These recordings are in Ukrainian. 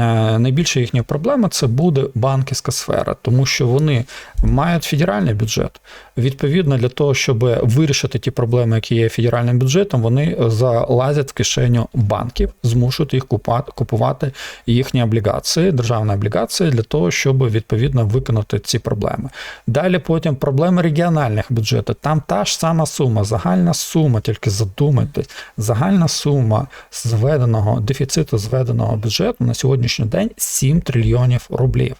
е, найбільша їхня проблема це буде банківська сфера, тому що вони мають федеральний бюджет. Відповідно, для того, щоб вирішити ті проблеми, які є федеральним бюджетом, вони залазять в кишеню банків, змушують їх купувати їхні облігації, державні облігації, для того, щоб відповідно виконати ці проблеми. Далі потім проблеми регіональних бюджетів. Там та ж сама сума, загальна сума, тільки задумайтесь, загальна сума зведеного дефіциту зведеного бюджету на сьогоднішній день 7 трильйонів рублів.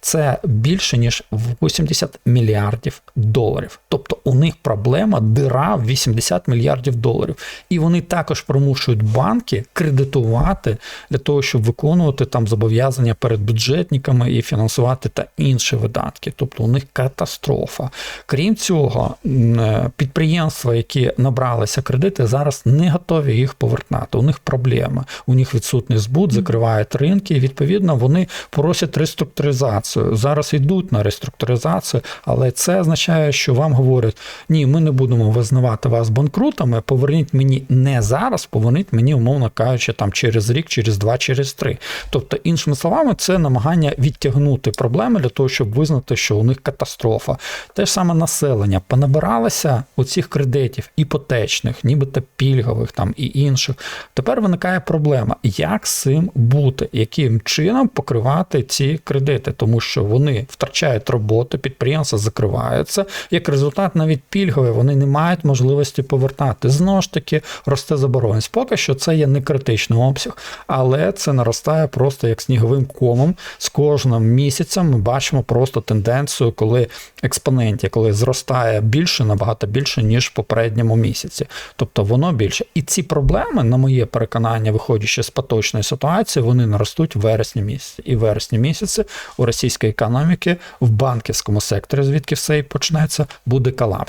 Це більше ніж 80 мільярдів доларів. Тобто у них проблема дира в 80 мільярдів доларів. І вони також примушують банки кредитувати для того, щоб виконувати там зобов'язання перед бюджетниками і фінансувати та інші видатки. Тобто у них катастрофа. Крім цього, е, підприємства, які набралися кредити, зараз не готові їх повертати. У них проблема. У них відсутний збут, закривають ринки. І відповідно вони просять реструктуризацію. Зараз йдуть на реструктуризацію, але це означає, що вам говорять: ні, ми не будемо визнавати вас банкрутами. Поверніть мені не зараз, поверніть мені, умовно кажучи, там через рік, через два, через три. Тобто, іншими словами, це намагання відтягнути проблеми для того, щоб визнати, що у них катастрофа. Те ж саме населення понабиралося оцих кредитів іпотечних, нібито пільгових там і інших. Тепер виникає проблема, як з цим бути, яким чином покривати ці кредити, тому що вони втрачають роботу, підприємства закриваються. Як результат, навіть пільгові вони не мають можливості повертати. Знову ж таки, росте заборгованість. Поки що це є не критичний обсяг, але це наростає просто як сніговим комом. З кожним місяцем ми бачимо просто тенденцію, коли експоненті, коли зростає більше, набагато більше, ніж в попередньому місяці. Тобто воно більше. І ці проблеми, на моє переконання, виходячи з поточної ситуації, вони наростуть в вересні місяці. І в вересні місяці у російської економіки в банківському секторі, звідки все і почнеться, буде колапс.